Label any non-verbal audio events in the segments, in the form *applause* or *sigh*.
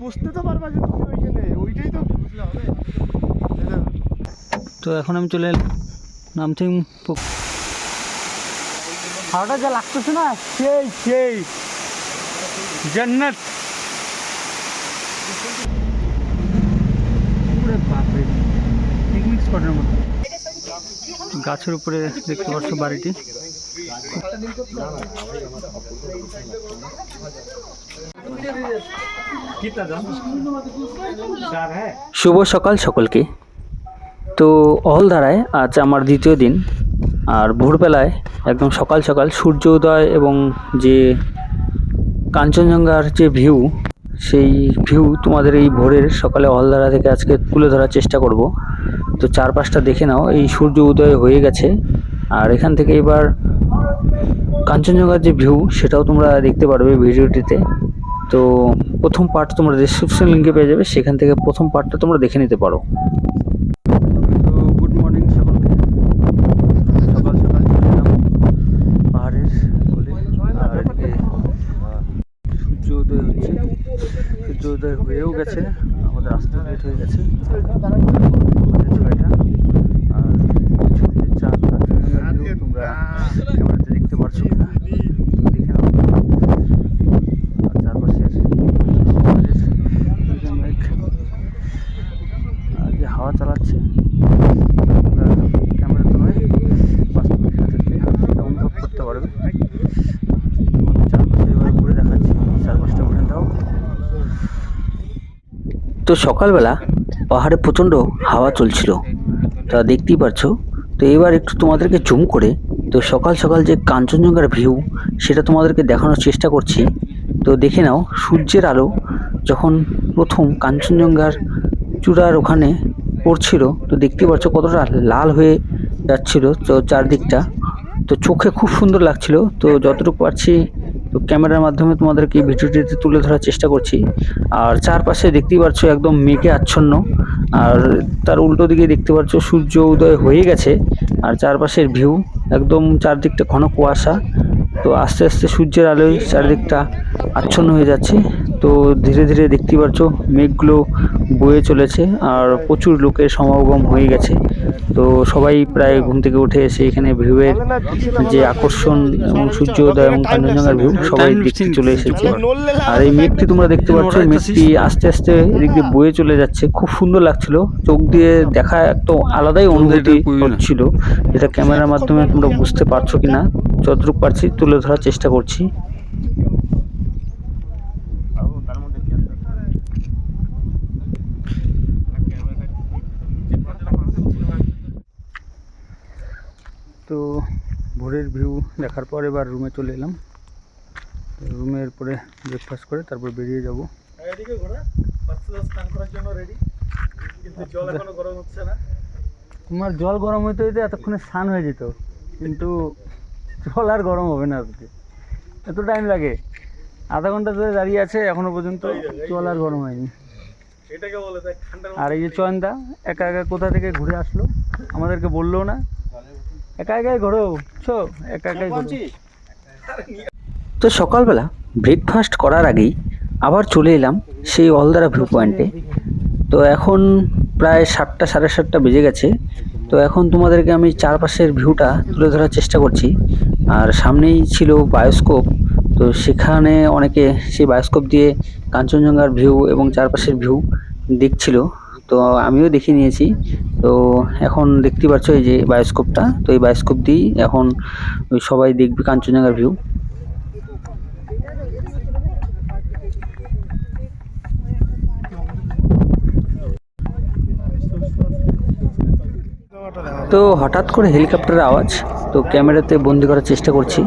বুঝতে তো পারবা যে তুমি ওইখানে ওইটাই তো বুঝলে হবে। তো এখন আমি চলে এলাম নামথিং হাওড়া যা লাগতেছে না সেই সেই। জান্নাত। গাছের উপরে দেখতে পাচ্ছ বাড়িটি। শুভ সকাল সকলকে। তো অহলধারায় আজ আমার দ্বিতীয় দিন, আর ভোরবেলায় একদম সকাল সকাল সূর্য উদয় এবং যে কাঞ্চনজঙ্ঘার যে ভিউ সেই ভিউ তোমাদের এই ভোরের সকালে অহলধারা থেকে আজকে তুলে ধরার চেষ্টা করব। তো চারপাশটা দেখে নাও, এই সূর্য উদয় হয়ে গেছে, আর এখান থেকে এবার কাঞ্চনজঙ্ঘার যে ভিউ সেটাও তোমরা দেখতে পারবে ভিডিওটিতে। তো প্রথম পার্ট তোমরা ডিসক্রিপশন লিঙ্কে পেয়ে যাবে, সেখান থেকে প্রথম পার্টটা তোমরা দেখে নিতে পারো তো গুড মর্নিং সকলকে সকাল সকাল চলে এলাম পাহাড়ের কোলে আর এদিকে সূর্য উদয় হচ্ছে সূর্য উদয় হয়েও গেছে আমাদের আসতে লেট হয়ে গেছে আমাদের ছয়টা আর পিছনে যে চাঁদ কাঞ্চনজঙ্ঘার view তোমরা ক্যামেরাতে দেখতে পারছ কিনা তো দেখে নাও আর চারপাশের সমাজের দিকে মেঘ আর যে হাওয়া চালাচ্ছে তোমরা ক্যামেরাতে নয় বাস্তবে এখানে থাকলে সেটা অনুভব করতে পারবে তোমাদের চারপাশে এবার ঘুরে দেখাচ্ছি চারপাশটা ঘুরে দাও তো সকালবেলা পাহাড়ে প্রচণ্ড হাওয়া চলছিল। তা দেখতেই পারছ? তো এবার একটু তোমাদেরকে জুম করে তো সকাল সকাল যে কাঞ্চনজঙ্ঘার ভিউ সেটা তোমাদেরকে দেখানোর চেষ্টা করছি। তো দেখে নাও, সূর্যের আলো যখন প্রথম কাঞ্চনজঙ্ঘার চূড়ার ওখানে পড়ছিল, তো দেখতে পাচ্ছ কতটা লাল হয়ে যাচ্ছিল তো চারদিকটা। তো চোখে খুব সুন্দর লাগছিল। তো যতটুকু পারছি তো ক্যামেরার মাধ্যমে তোমাদেরকে এই ভিডিওটিতে তুলে ধরার চেষ্টা করছি। আর চারপাশে দেখতেই পাচ্ছ একদম মেঘে আচ্ছন্ন। আর তার উল্টো দিকে দেখতে পাচ্ছ সূর্য উদয় হয়ে গেছে। আর চারপাশের ভিউ একদম চারদিকটা ঘন কুয়াশা। তো আস্তে আস্তে সূর্যের আলোয় চারদিকটা আচ্ছন্ন হয়ে যাচ্ছে। তো ধীরে ধীরে দেখতে পাচ্ছ মেঘগুলো বয়ে চলেছে আর প্রচুর লোকের সমাগম হয়ে গেছে। তো সবাই প্রায় ঘুম থেকে উঠে এসে এখানে ভিউয়ের যে আকর্ষণ এবং সূর্যোদয় এবং কাঞ্চনজঙ্ঘার ভিউ সবাই দেখতে চলে এসেছে। আর এই মেঘটি *laughs* তোমরা দেখতে পাচ্ছ মেঘটি আস্তে আস্তে এদিক দিয়ে বয়ে চলে যাচ্ছে। খুব সুন্দর লাগছিল। চোখ দিয়ে দেখা একটা আলাদাই অনুভূতি হচ্ছিল। যেটা ক্যামেরার মাধ্যমে তোমরা বুঝতে পারছ কিনা। যতটুকু পারছি তুলে ধরার চেষ্টা করছি তো ভোরের ভিউ দেখার পর এবার রুমে চলে এলাম। রুমের পরে ব্রেকফাস্ট করে তারপর বেরিয়ে যাব। তোমার জল গরম হইতে হইতে এতক্ষণে স্নান হয়ে যেত। কিন্তু জল আর গরম হবে না আজকে। এত টাইম লাগে। আধা ঘণ্টা ধরে দাঁড়িয়ে আছে এখনও পর্যন্ত জল আর গরম হয়নি। আর এই যে চয়নদা একা একা কোথা থেকে ঘুরে আসলো? আমাদেরকে বলল না। একা একাই ঘোরো ছো একা একাই ঘোরো। তো সকালবেলা ব্রেকফাস্ট করার আগেই আবার চলে এলাম সেই অলদারা ভিউ পয়েন্টে তো এখন প্রায় সাতটা সাড়ে সাতটা বেজে গেছে। তো এখন তোমাদেরকে আমি চারপাশের ভিউটা তুলে ধরার চেষ্টা করছি। আর সামনেই ছিল বায়োস্কোপ তো সেখানে অনেকে সেই বায়োস্কোপ দিয়ে কাঞ্চনজঙ্ঘার ভিউ এবং চারপাশের ভিউ দেখছিল। তো আমিও দেখে নিয়েছি। তো এখন দেখতে পাচ্ছ এই যে বায়োস্কোপটা তো এই বায়োস্কোপ দিয়েই এখন সবাই দেখবে কাঞ্চনজঙ্ঘার ভিউ তো হঠাৎ করে হেলিকপ্টারের আওয়াজ, তো ক্যামেরাতে বন্দি করার চেষ্টা করছি।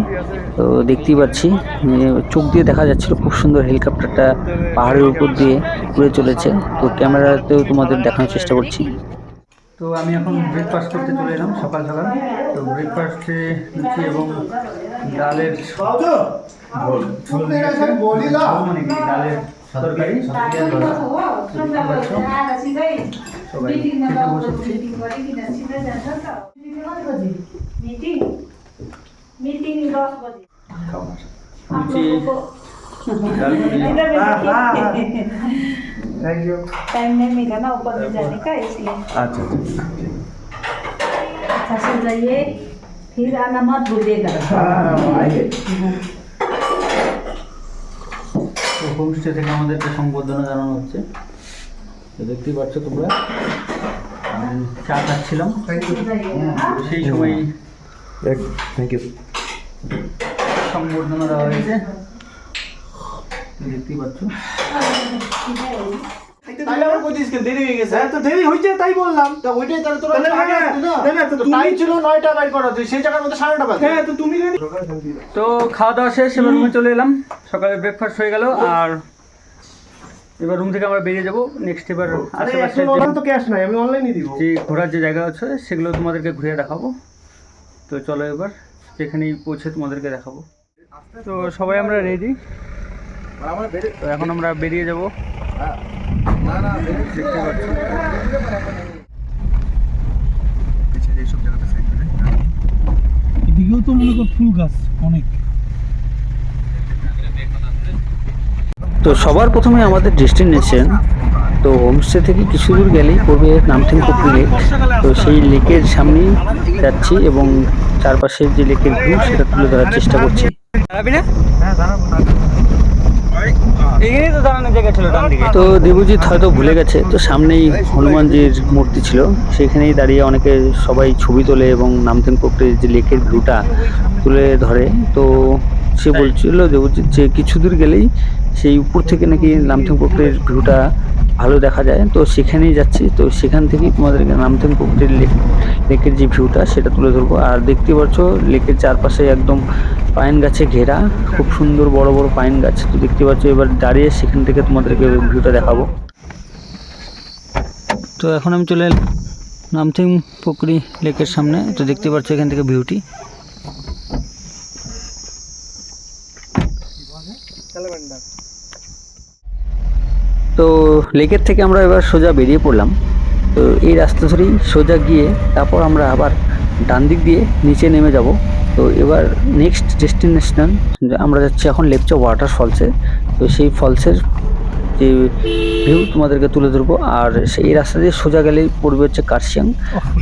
তো দেখতেই পাচ্ছি চোখ দিয়ে দেখা যাচ্ছিল খুব সুন্দর হেলিকপ্টারটা পাহাড়ের উপর দিয়ে উড়ে চলেছে। তো ক্যামেরাতেও তোমাদের দেখানোর চেষ্টা করছি। তো আমি এখন ব্রেকফাস্ট করতে চলে এলাম সকাল সকাল। তো ব্রেকফাস্টে লুচি এবং ডালের মানে কি? ডালের তরকারি পেঁয়াজ ভাজা। তো দেখতে পাচ্ছ, সবাই খেতে বসেছি মিটিং মিটিং দশ বজে লুচি ডাল পুরি थैंक यू टाइम नहीं मिला ना ऊपर में जाने का इसलिए अच्छा अच्छा अच्छा से जाइए फिर आना मत भूलिएगा आएंगे তো হোমস্টে থেকে আমাদেরকে সম্বর্ধনা জানানো হচ্ছে তো দেখতেই পাচ্ছ তোমরা। চা খাচ্ছিলাম। সেই সময় থ্যাংক ইউ সম্বর্ধনা দেওয়া হয়েছে। দেখতেই পাচ্ছ। দেরি হয়ে গেছে। হ্যাঁ, তো দেরি হয়েছে তাই বললাম। হ্যাঁ, হ্যাঁ, তো তাহলে তোর ছিল নয়টা তুই সেই মধ্যে সাড়ে হ্যাঁ তো খাওয়া দাওয়া শেষ এবার চলে এলাম। সকালে ব্রেকফাস্ট হয়ে গেল আর এবার রুম থেকে আমরা বেরিয়ে যাব। নেক্সট এবার আশেপাশে তো ক্যাশ নাই আমি অনলাইনই দিব। যে ঘোরার যে জায়গা আছে সেগুলো তোমাদেরকে ঘুরে দেখাবো। তো চলো এবার যেখানেই পৌঁছে তোমাদেরকে দেখাবো। তো সবাই আমরা রেডি তো এখন আমরা বেরিয়ে যাব। দেখতে পাচ্ছ এদিকেও তো মনে কর ফুল গাছ অনেক। তো সবার প্রথমে আমাদের ডেস্টিনেশন তো হোমস্টে থেকে কিছু দূর গেলেই পড়বে নামথিং পুকুর। লেক তো সেই লেকের সামনেই যাচ্ছি এবং চারপাশের যে লেকের ভিউ সেটা তুলে ধরার চেষ্টা করছি। তো দেবজিৎ হয়তো ভুলে গেছে তো সামনেই হনুমানজির মূর্তি ছিল। সেখানেই দাঁড়িয়ে অনেকে সবাই ছবি তোলে এবং নামথিং পুকুরের যে লেকের ভিউটা তুলে ধরে। তো সে বলছিল দেবজিৎ যে কিছু দূর গেলেই সেই উপর থেকে নাকি নামথিং পুকুরের ভিউটা ভালো দেখা যায়। তো সেখানেই যাচ্ছি। তো সেখান থেকেই তোমাদেরকে নামথিং পুকুরের লেক, লেকের যে ভিউটা সেটা তুলে ধরবো। আর দেখতে পাচ্ছ, লেকের চারপাশে একদম পাইন গাছে ঘেরা, খুব সুন্দর বড় বড় পাইন গাছ। তো দেখতে পাচ্ছ, এবার দাঁড়িয়ে সেখান থেকে তোমাদেরকে ভিউটা দেখাবো। তো এখন আমি চলে এলাম নামথিং পুকুরি লেকের সামনে। তো দেখতে পাচ্ছ এখান থেকে ভিউটি। তো লেকের থেকে আমরা এবার সোজা বেরিয়ে পড়লাম। তো এই রাস্তা ধরেই সোজা গিয়ে তারপর আমরা আবার ডান দিক দিয়ে নিচে নেমে যাব। তো এবার নেক্সট ডেস্টিনেশন আমরা যাচ্ছি এখন লেপচা ওয়াটার ফলসে তো সেই ফলসের যে ভিউ তোমাদেরকে তুলে ধরবো। আর সেই রাস্তা দিয়ে সোজা গেলেই পড়বে হচ্ছে কার্শিয়াং।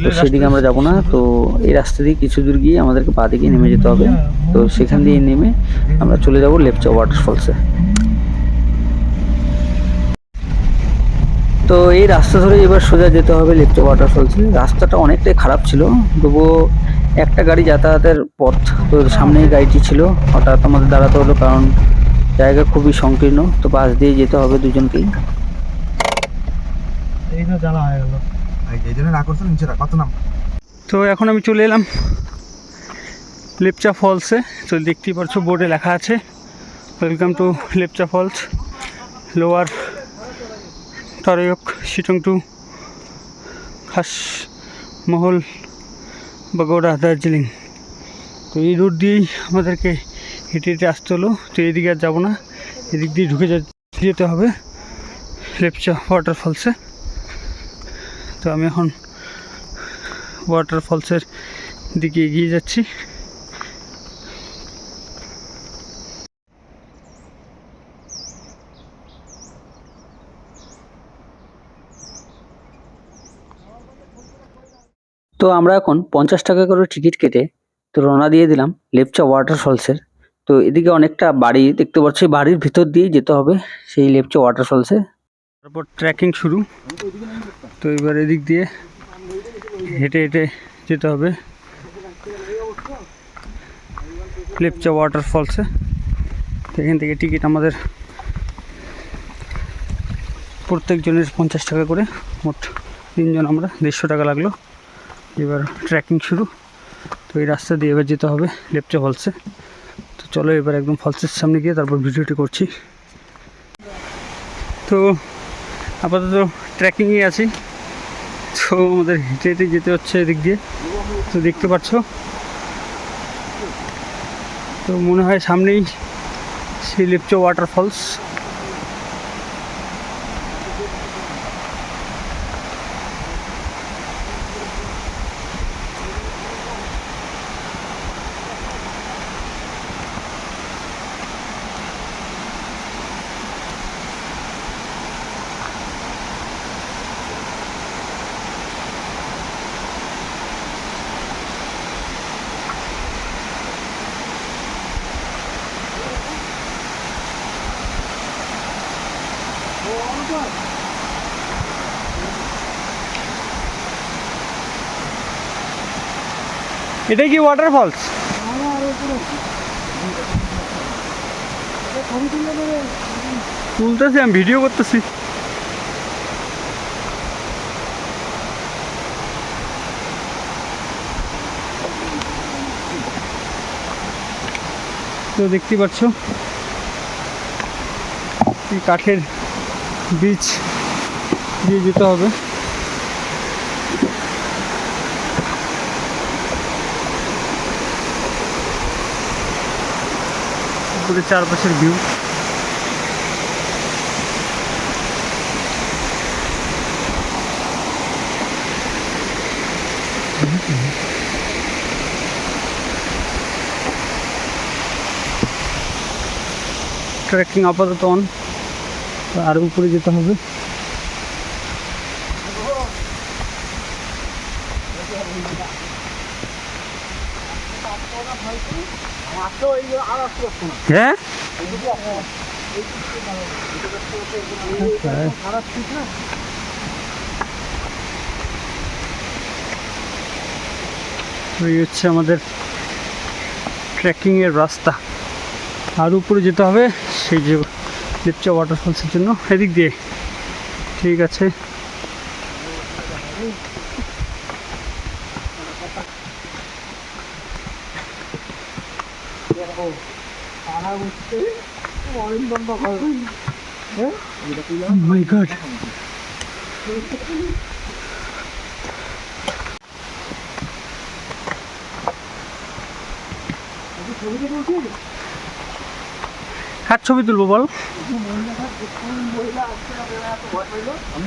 তো সেদিকে আমরা যাব না। তো এই রাস্তা দিয়ে কিছু দূর গিয়ে আমাদেরকে পা দিকে নেমে যেতে হবে। তো সেখান দিয়ে নেমে আমরা চলে যাব লেপচা ওয়াটার তো এই রাস্তা ধরে এবার সোজা যেতে হবে লেপচা ওয়াটারফলসে রাস্তাটা অনেকটাই খারাপ ছিল তবুও একটা গাড়ি যাতায়াতের পথ তো সামনেই গাড়িটি ছিল হঠাৎ আমাদের দাঁড়াতে হলো কারণ জায়গা খুবই সংকীর্ণ তো পাশ দিয়ে যেতে হবে দুজনকেই। তো এখন আমি চলে এলাম লেপচা ফলসে। তো দেখতেই পাচ্ছ বোর্ডে লেখা আছে welcome to Lepcha falls lower Toryok Sittong two Khas, Mahal, Bagora, Darjeeling. তো এই রোড দিয়েই আমাদেরকে হেঁটে হেঁটে আসতে হলো। তো এদিকে আর যাব না। এদিক দিয়ে ঢুকে যেতে হবে লেপচা ওয়াটারফলসে তো আমি এখন ওয়াটারফলসের দিকে এগিয়ে যাচ্ছি। তো আমরা এখন পঞ্চাশ টাকা করে টিকিট কেটে তো রওনা দিয়ে দিলাম লেপচা ওয়াটারফলসের তো এদিকে অনেকটা বাড়ি দেখতে পাচ্ছি, বাড়ির ভিতর দিয়েই যেতে হবে সেই লেপচা ওয়াটারফলসে তারপর ট্রেকিং শুরু। তো এবার এদিক দিয়ে হেঁটে হেঁটে যেতে হবে লেপচা ওয়াটারফলসে এখান থেকে টিকিট আমাদের প্রত্যেকজনের পঞ্চাশ টাকা করে, মোট তিনজন আমরা, দেড়শো টাকা লাগল। এবার ট্রেকিং শুরু। তো এই রাস্তা দিয়ে এবার যেতে হবে লেপচা ফলসে তো চলো এবার একদম ফলসের সামনে গিয়ে তারপর ভিডিওটি করছি। তো আপাতত ট্রেকিংয়ে আছি। তো আমাদের হেঁটে হেঁটে যেতে হচ্ছে এদিক দিয়ে। তো দেখতে পাচ্ছ। তো মনে হয় সামনেই সেই লেপচা ওয়াটারফলস এটাই কি ওয়াটারফলস তুলতেছি, আমি ভিডিও করতেছি। তো দেখতে পাচ্ছ কাঠের বীজ দিয়ে যেতে হবে। উপরে চারপাশের ভিউ ট্রেকিং আপাতত অন আরও উপরে যেতে হবে। হ্যাঁ এই হচ্ছে আমাদের ট্রেকিংয়ের রাস্তা। আর উপরে যেতে হবে, সেই যে লেপচা ওয়াটারফলসের জন্য। এদিক দিয়ে। ঠিক আছে। Oh my god. কার ছবি তুলবো বল আমি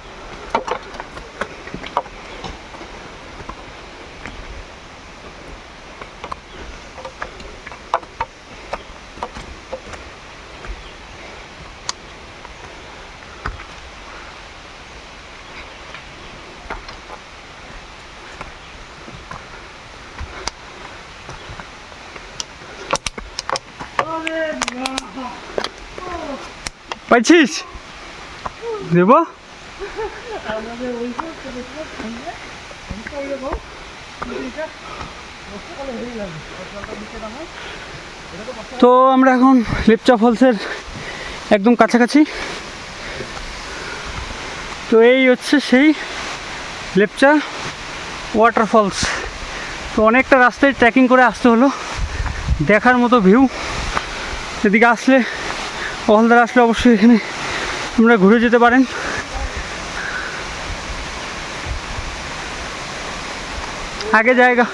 পাইছিস? দেব? তো আমরা এখন লেপচা ফলসের একদম কাছাকাছি। তো এই হচ্ছে সেই লেপচা ওয়াটারফলস তো অনেকটা রাস্তায় ট্রেকিং করে আসতে হলো। দেখার মতো ভিউ এদিকে আসলে হলদার আসলে অবশ্যই এখানে আপনারা ঘুরে যেতে পারেন। আগে জায়গা।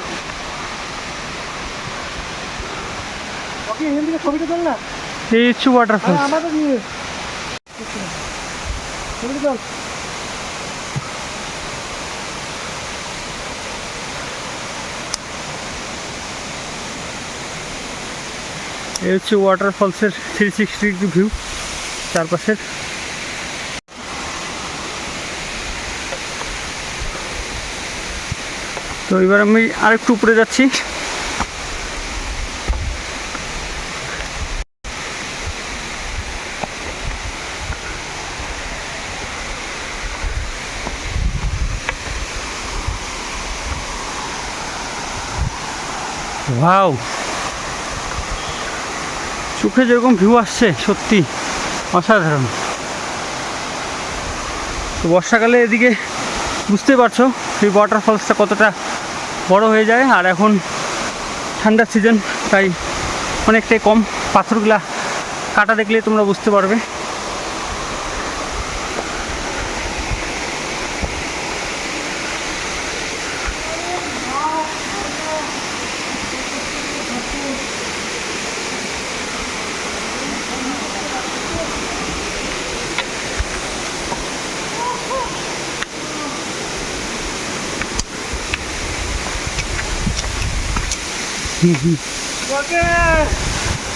ছবিটা তোল না। এই ইচ্ছু ওয়াটারফল আমাদের নিয়ে ছবিটা তোল। এই হচ্ছে ওয়াটারফলসের থ্রি সিক্সটি ডিগ্রি ভিউ চারপাশের। তো এবার আমি আরেকটু উপরে যাচ্ছি। ওয়াও চোখে যেরকম ভিউ আসছে, সত্যি অসাধারণ। তো বর্ষাকালে এদিকে বুঝতে পারছ, এই ওয়াটারফলসটা কতটা বড় হয়ে যায়, আর এখন ঠান্ডার সিজন তাই অনেকটাই কম। পাথরগুলা কাটা দেখলে তোমরা বুঝতে পারবে।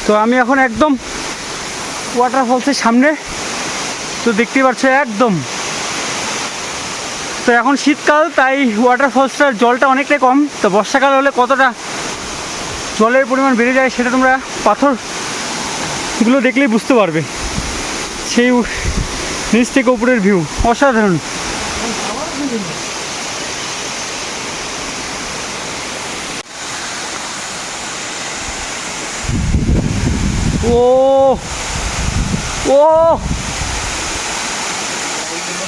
তো আমি এখন একদম ওয়াটারফলসের সামনে। তো দেখতেই পাচ্ছ একদম। তো এখন শীতকাল, তাই ওয়াটারফলসটার জলটা অনেকটাই কম। তো বর্ষাকাল হলে কতটা জলের পরিমাণ বেড়ে যায় সেটা তোমরা পাথরগুলো দেখলেই বুঝতে পারবে। সেই নিচ থেকে উপরের ভিউ অসাধারণ। ও ও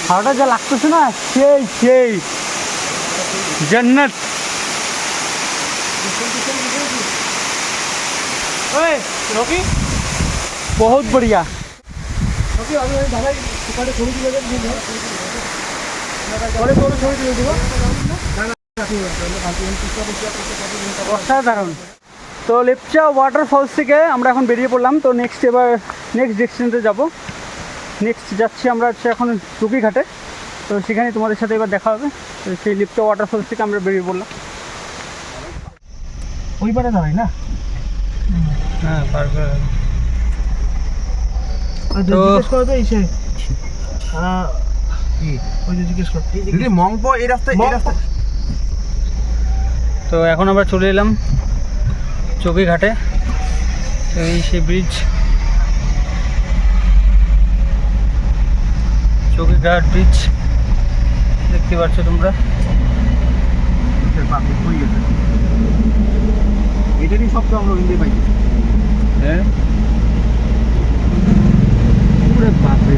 হাওড়া যা লাগতেছে না সেই সেই। জন্নত। বহুত বড়িয়া। অসাধারণ। তো লেপচা ওয়াটারফলস থেকে আমরা এখন বেরিয়ে পড়লাম। তো নেক্সট এবার নেক্সট ডেস্টিনেশনে যাব। নেক্সট যাচ্ছি আমরা হচ্ছে এখন টুকিঘাটে তো সেখানে তোমাদের সাথে এবার দেখা হবে। তো সেই লিপচা ওয়াটারফলস থেকে আমরা বেরিয়ে পড়লাম। ওই পারে দাঁড়াই না? হ্যাঁ তো করো তো এখন আমরা চলে এলাম। চৌকিঘাটে এই সেই ব্রিজ চৌকিঘাট ব্রিজ দেখতে পাচ্ছ তোমরা। এটারই শব্দ আমরা হিন্দি পাই হ্যাঁ? পুরো বাপরে।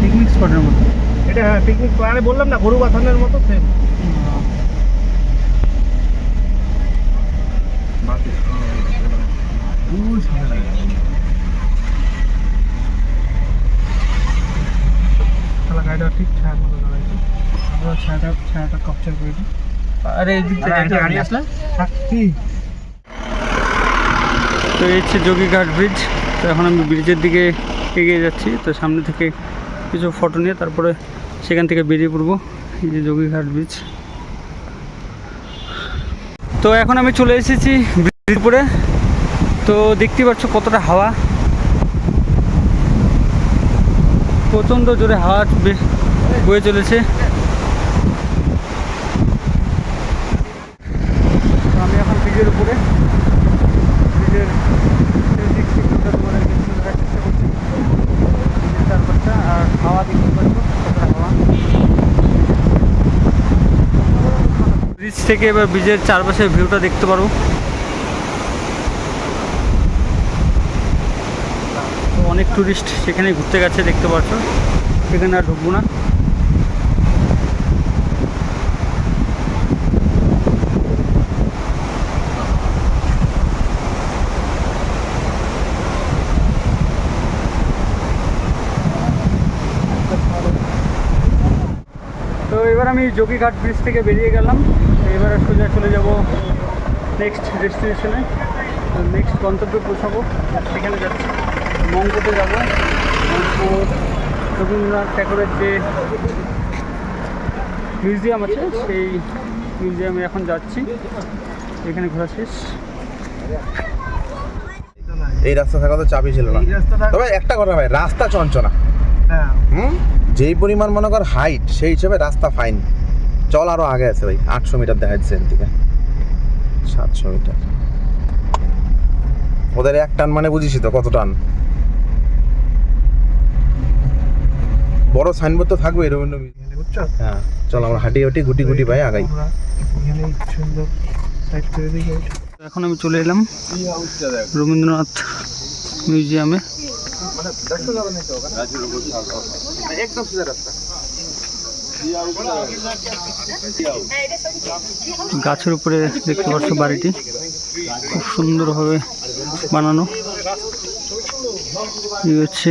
পিকনিক স্পটের মতো। এটা হ্যাঁ পিকনিক বললাম না গরু বাথানের মতো সেম শালা গাড়িটা ঠিক ছায়ার মতো দাঁড়াইছে আমরা ছায়াটা ছায়াটা ক্যাপচার করে দিই। আরে এই দিক থেকে গাড়ি আসলে? কি তো এই হচ্ছে যোগীঘাট ব্রিজ তো এখন আমি ব্রিজের দিকে এগিয়ে যাচ্ছি। তো সামনে থেকে কিছু ফটো নিয়ে তারপরে সেখান থেকে বেরিয়ে পড়ব। এই যে যোগীঘাট ব্রিজ তো এখন আমি চলে এসেছি ব্রিজের উপরে। তো দেখতে পাচ্ছ কতটা হাওয়া। প্রচণ্ড জোরে হাওয়া বয়ে চলেছে। আমি এখন ব্রিজের উপরে। ব্রিজের আর হাওয়া দেখতে পাচ্ছ কতটা হাওয়া। ব্রিজ থেকে এবার ব্রিজের চারপাশের ভিউটা দেখতে পারো। অনেক টুরিস্ট সেখানে ঘুরতে গেছে, দেখতে পাচ্ছ। সেখানে আর ঢুকবো না। তো এবার আমি যোগীঘাট ব্রিজ থেকে বেরিয়ে গেলাম। এবার সোজা চলে যাব নেক্সট ডেস্টিনেশনে নেক্সট গন্তব্যে পৌঁছাবো। সেখানে যাচ্ছি। মঙ্গতে যাব। রবীন্দ্রনাথ ঠাকুরের যে মিউজিয়াম আছে সেই মিউজিয়ামে এখন যাচ্ছি। এখানে ঘোরা শেষ। এই রাস্তা থাকা তো চাপই ছিল না। তবে একটা কথা ভাই রাস্তা চঞ্চনা। হ্যাঁ। হুম? যেই পরিমাণ মনে কর হাইট সেই হিসেবে রাস্তা ফাইন চল আরও আগে আছে ভাই আটশো মিটার দেখা যাচ্ছে থেকে সাতশো মিটার ওদের এক টান মানে বুঝিস তো কত টান। বড় সাইনবোর্ড তো থাকবে রবীন্দ্র হ্যাঁ চল আমরা হাঁটি হাঁটি গুটি গুটি ভাই আগাই। এখানে সুন্দর সাইড করে দিই গাড়িটা এখন আমি চলে এলাম রবীন্দ্রনাথ মিউজিয়ামে একদম সোজা রাস্তা গাছের উপরে দেখতে পাচ্ছ বাড়িটি। খুব সুন্দরভাবে বানানো। এই হচ্ছে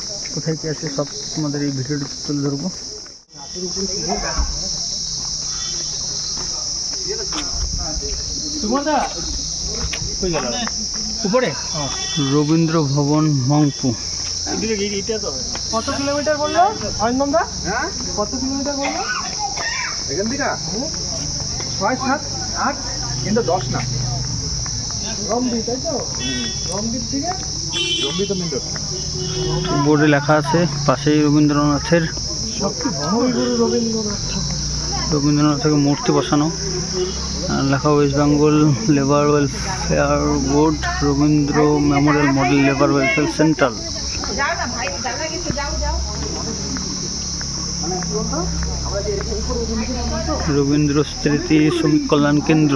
কোথায় কী আছে সব তোমাদের এই ভিডিওটি তুলে ধরবো। উপরে? রবীন্দ্র ভবন মংপু। কত কিলোমিটার বলল? অরিন্দমদা কত কিলোমিটার বলল? এখান থেকে? ছয় সাত আট? কিন্তু দশ না। রমদ্বীপ তাই তো? রমদ্বীপ থেকে? বোর্ডে লেখা আছে, পাশেই রবীন্দ্রনাথের রবীন্দ্রনাথ রবীন্দ্রনাথের মূর্তি বসানো। লেখা west Bengal labour welfare board Rabindra memorial model labour welfare centre Rabindra Smriti Shramik Kalyan কেন্দ্র।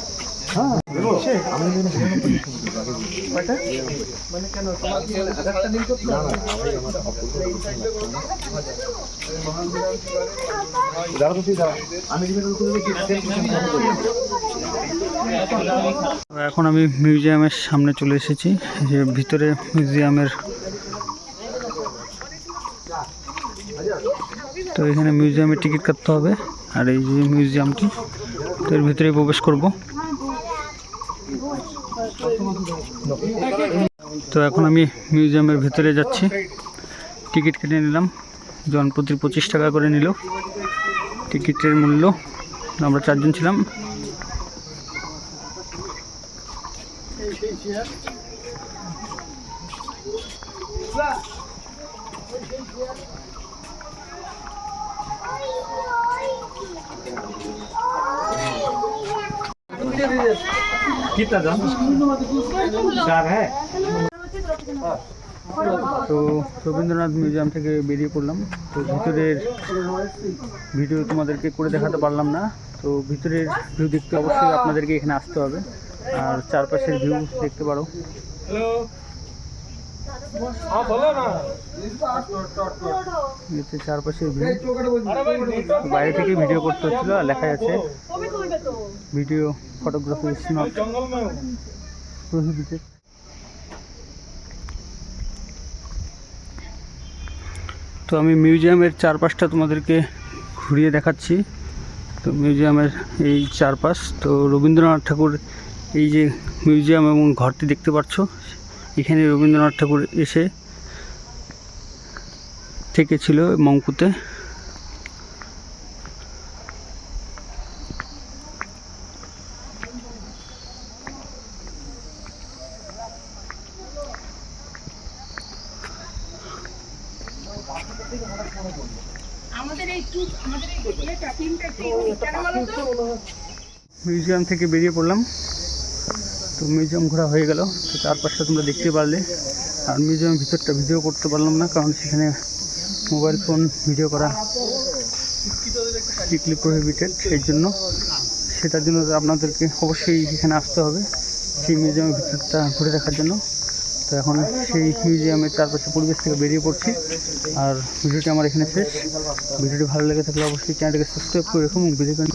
এখন আমি মিউজিয়ামের সামনে চলে এসেছি। যে ভিতরে মিউজিয়ামের তো এখানে মিউজিয়ামে টিকিট কাটতে হবে। আর এই যে মিউজিয়ামটি, তো এর ভিতরে প্রবেশ করব। তো এখন আমি মিউজিয়ামের ভিতরে যাচ্ছি। টিকিট কেটে নিলাম। জনপ্রতি পঁচিশ টাকা করে নিল। টিকিটের মূল্য আমরা চারজন ছিলাম। তো রবীন্দ্রনাথ মিউজিয়াম থেকে বেরিয়ে পড়লাম। তো ভিতরের ভিডিও তোমাদেরকে করে দেখাতে পারলাম না। তো ভিতরের ভিউ দেখতে অবশ্যই আপনাদেরকে এখানে আসতে হবে। আর চারপাশের ভিউ দেখতে পারো। হ্যাঁ বলো না। এই হচ্ছে বাইরে থেকে ভিডিও করতে হচ্ছিল আর লেখা আছে। ভিডিও ফটোগ্রাফি প্রহিবিটেড তো আমি মিউজিয়ামের চারপাশটা তোমাদেরকে ঘুরিয়ে দেখাচ্ছি। তো মিউজিয়ামের এই চারপাশ। তো রবীন্দ্রনাথ ঠাকুর এই যে মিউজিয়াম এবং ঘরটি দেখতে পাচ্ছ এখানে রবীন্দ্রনাথ ঠাকুর এসে থেকেছিল মঙ্কুতে। তো? মিউজিয়াম থেকে বেরিয়ে পড়লাম। তো মিউজিয়াম ঘোরা হয়ে গেল। তো চারপাশটা তোমরা দেখতে পারলে। আর মিউজিয়ামের ভিতরটা ভিডিও করতে পারলাম না, কারণ সেখানে মোবাইল ফোন ভিডিও করা স্ট্রিক্টলি প্রহিবিটেড এই জন্য। সেটার জন্য আপনাদেরকে অবশ্যই এখানে আসতে হবে, সেই মিউজিয়ামের ভিতরটা ঘুরে দেখার জন্য। তো এখন সেই মিউজিয়ামের চারপাশে পরিবেশ থেকে বেরিয়ে পড়ছি। আর ভিডিওটি আমার এখানে শেষ। ভিডিওটি ভালো লেগে থাকলে অবশ্যই চ্যানেলটিকে সাবস্ক্রাইব করে রাখুন এবং আইকন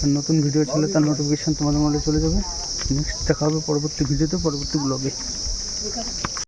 আর নতুন ভিডিও ছিল তার নোটিফিকেশান তোমাদের মধ্যে চলে যাবে। নেক্সট দেখা হবে পরবর্তী ভিডিওতে পরবর্তী ব্লগে